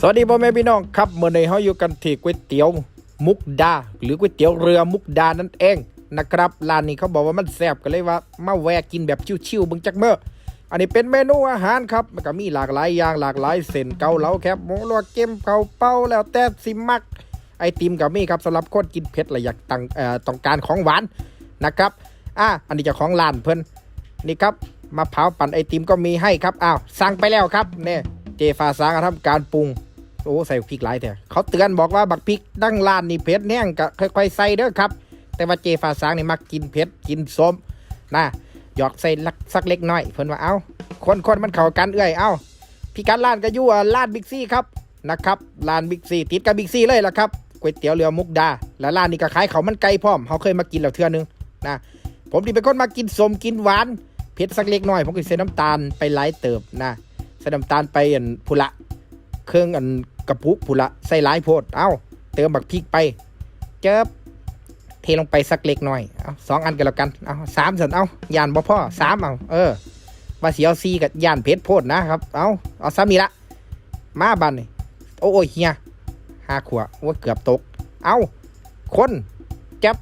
สวัสดีพ่อแม่พี่น้องครับเมื่อในเฮาอยู่กันที่ก๋วยเตี๋ยวมุกดา หรือก๋วยเตี๋ยวเรือมุกดานั่นเองนะครับร้านนี้เขาบอกว่ามันแซ่บก็เลยว่ามาแวะกินแบบชิวๆบึงจักเมื่ออันนี้เป็นเมนูอาหารครับมันก็มีหลากหลายอย่างหลากหลายเส้นเกาเหลาแคบหมูลวกเกมเกาเป้าแล้วแต่สิมัก ไอติมกับมีครับสำหรับคนกินเผ็ดและอยากตังต้องการของหวานนะครับอะอันนี้จะของร้านเพิ่นนี่ครับมะพร้าวปั่นไอติมก็มีให้ครับอ้าวสั่งไปแล้วครับเนี่ยเจฟ้าสางทำการปรุง โอ้ใส่พริกหลายแต่เขาเตือนบอกว่าบักพริกดั้งร้านนี่เผ็ดแห้งก็ค่อยๆใส่เด้อครับ แต่ว่าเจฟ้าสางนี่มักกินเผ็ดกินส้มนะหยอกใส่ลักสักเล็กน้อยเพิ่นว่าเอ้าคนคนมันเข้ากันเอื้อยเอ้าพี่กัดร้านก็อยู่อะร้านบิ๊กซี่ครับนะครับร้านบิ๊กซี่ติดกับบิ๊กซี่เลยล่ะครับก๋วยเตี๋ยวเรือมุกดา และร้านนี้ก็ขายเขามันไก่พร้อมเขาเคยมากินแล้วเทื่อนึงนะผมที่เป็นคนมากินสมกินหวานเผ็ดสักเล็กน้อยผมก็ใส่น้ำตาลไปหลายเติบนะใส่น้ำตาลไปอันพุละเครื่องอัน กระปุกผุละใส่หลายโพด เอาเติมบักพริกไป เจิบเทลงไปสักเล็กน้อย เอาสองอันกันแล้วกัน เอาสามสันเอายานบ่พ่อสามเอา เออว่าเสียวซีกับยานเพชรโพดนะครับ เอาเอาซ้ำนี่ละ มาบันนี่โอ้ยเฮียห้าขวบว่าเกือบตก เอาคนจับ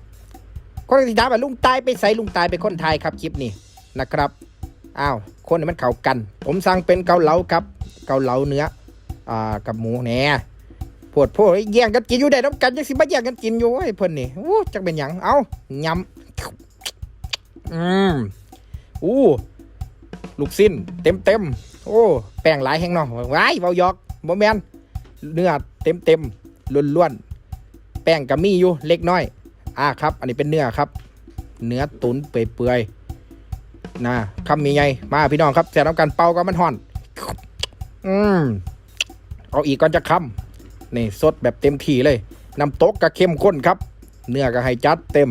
คนที่ถามว่าลุงตายไปใส่ลุงตายเป็นคนไทยครับคลิปนี้นะครับ อ้าว คนนี้มันเข้ากัน ผมสั่งเป็นเกาเหลาครับ เกาเหลาเนื้อ อ่ากับหมูแหน่ปวดโพดแย่งกันกินอยู่ได้น้ำกันยังสิมาแย่งกันกินอยู่ไอ้เพิ่นนี่โอ้จักเป็นหยังเอายำอืมอู้ลูกสิ้น เต็มเต็มโอ้แป้งหลายแห้งเนาะว้ายเบาหยอกบ่แมนเนื้อเต็มเต็มล้วนล้วนๆแป้งก็มีอยู่เล็กน้อย อ่าครับ อันนี้เป็นเนื้อครับ เนื้อตุ๋นเปื่อยๆนะคำมีไงมาพี่น้องครับแซ่น้ำกันเป่าก็มันห่อน อืม เอาอีกก่อนจะคำนี่สดแบบเต็มที่เลยน้ำตกก็เข้มข้นครับ เนื้อก็ให้จัดเต็ม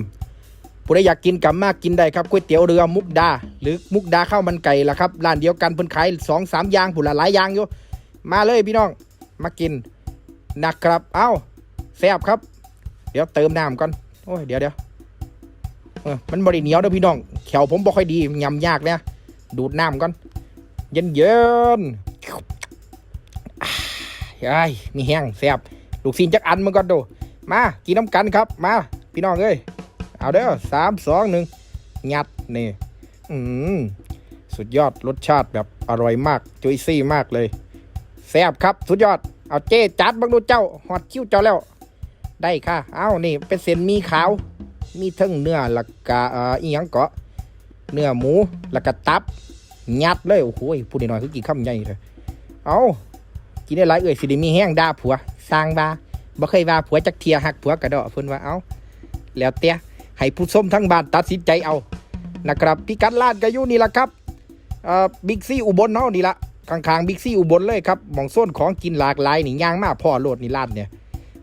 ผู้ใดอยากกินกับมากกินได้ครับก๋วยเตี๋ยวเรือมุกดา หรือมุกดาข้าวมันไก่ละครับร้านเดียวกันเพิ่นขายสองสามอย่างผู้ละหลายอย่างอยู่มาเลยพี่น้องมากินนะครับ เอ้าแซ่บครับ เดี๋ยวเติมน้ำก่อนโอ้ยเดี๋ยวเดี๋ยวมันบริเหนียวเด้อพี่น้องแขวผมบ่ค่อยดียำยากเนี่ยดูดน้ำก่อนเย็นเย็น ไอ้มีแห้งแซ่บลูกซีนจักอันมันก่อนดูมากินน้ำกันครับ มา พี่น้องเอ้ยเอาเด้อสามสองหนึ่งงัดนี่อืมสุดยอดรสชาติแบบอร่อยมากจุยซี่มากเลยแซ่บครับ สุดยอด เอาเจ๊จัดบังดูเจ้าหอดคิ้วเจ้าแล้ว ได้ค่ะ เอานี่ เป็นเส้นหมีขาว มีทั้งเนื้อละกะเอ่ออีหยังเกาะเนื้อหมูล้วก็ตับยัดเลยโอ้โหพูดหน่อยคือกี่คำใหญ่เลยเอา กินได้หลายเอ่ยสิได้มีแห้งด่าผัว สร้างบาบ่เคยว่าผัวจักเทียหักผัวกระดอเพิ่นว่าเอาแล้วเตี้ยให้ผู้ชมทั้งบ้านตัดสินใจเอานะครับพิกัดลาดก็อยู่นี่ละครับบิ๊กซี่อุบลเฮาะนี่ละข้างๆบิ๊กซี่อุบลเลยครับมองโซนของกินหลากหลายนี่ย่างมากพ่อโลดนี่ลาดเนี่ย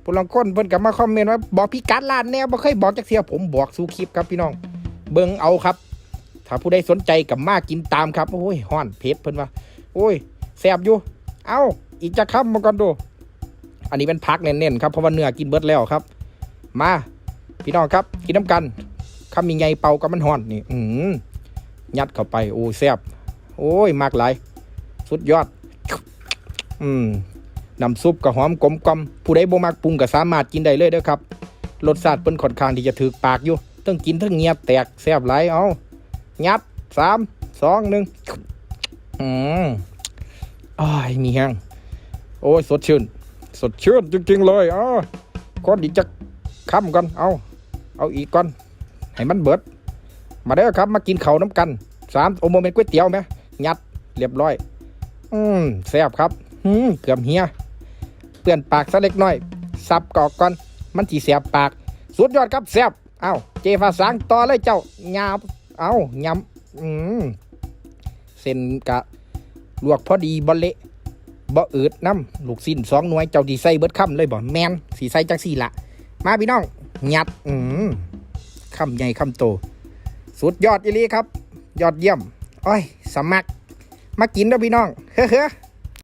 ผู้ลางคนเพิ่นก็มาคอมเมนต์ว่าบอกพิกัดลาดแนวบ่เคยบอกจักเทียผมบอกสู่คลิปครับพี่น้อง เบิ่งเอาครับ ถ้าผู้ใดสนใจกับมากินตามครับโอ้ยฮ้อนเผ็ดเพิ่นว่าโอ้ยแซ่บอยู่ เอา อีกจะคำมาก่อนดู อันนี้เป็นพักเน้นๆครับเพราะว่าเนื้อกินเบิดแล้วครับ มา พี่น้องครับกินน้ำกันคำมีไงเป่ากับมันห่อนนี่อืมยัดเข้าไปโอ้แซ่บโอ้ยมากหลายสุดยอด อืมน้ำซุปกับหอมกลมกลมผู้ใดบ่มักปรุงก็สามารถกินได้เลยเด้อครับรสชาติเป็นค่อนข้างที่จะถือปากอยู่ต้องกินทั้งเงียบแตกแซ่บหลายเอายัดสามสองหนึ่งอืมอ้ายมีแห้ง โอ้ยสดชื่น สดชื่นจริงๆเลยอ๋อก้อนอีกจะค้ำก่อนเอา เอาอีกก่อนให้มันเบิด มาเด้ครับมากินเขาน้ำกันสามโอโมเมนก๋วยเตี๋ยวไหมยัดเรียบร้อย อืมแซ่บครับอืมเกือบเฮียเปื่อนปากสักเล็กน้อยสับกอกก่อน มันจีแสบปาก สุดยอดครับแซ่บเอาเจฟ้าสางต่อเลยเจ้ายาเอายำอืมเส้นกะลวกพอดีบ่เละ บ่อืดน้ำลูกสิ้นสองหน่วยเจ้าดีใส่เบิดคำเลยบ่แมนสีใส่จังสี่ละมาพี่น้องหยัดอืมคำใหญ่คำโต สุดยอดอีลีครับ ยอดเยี่ยมโอ้ยสมัคร มากินด้อพี่น้อง เฮ้อ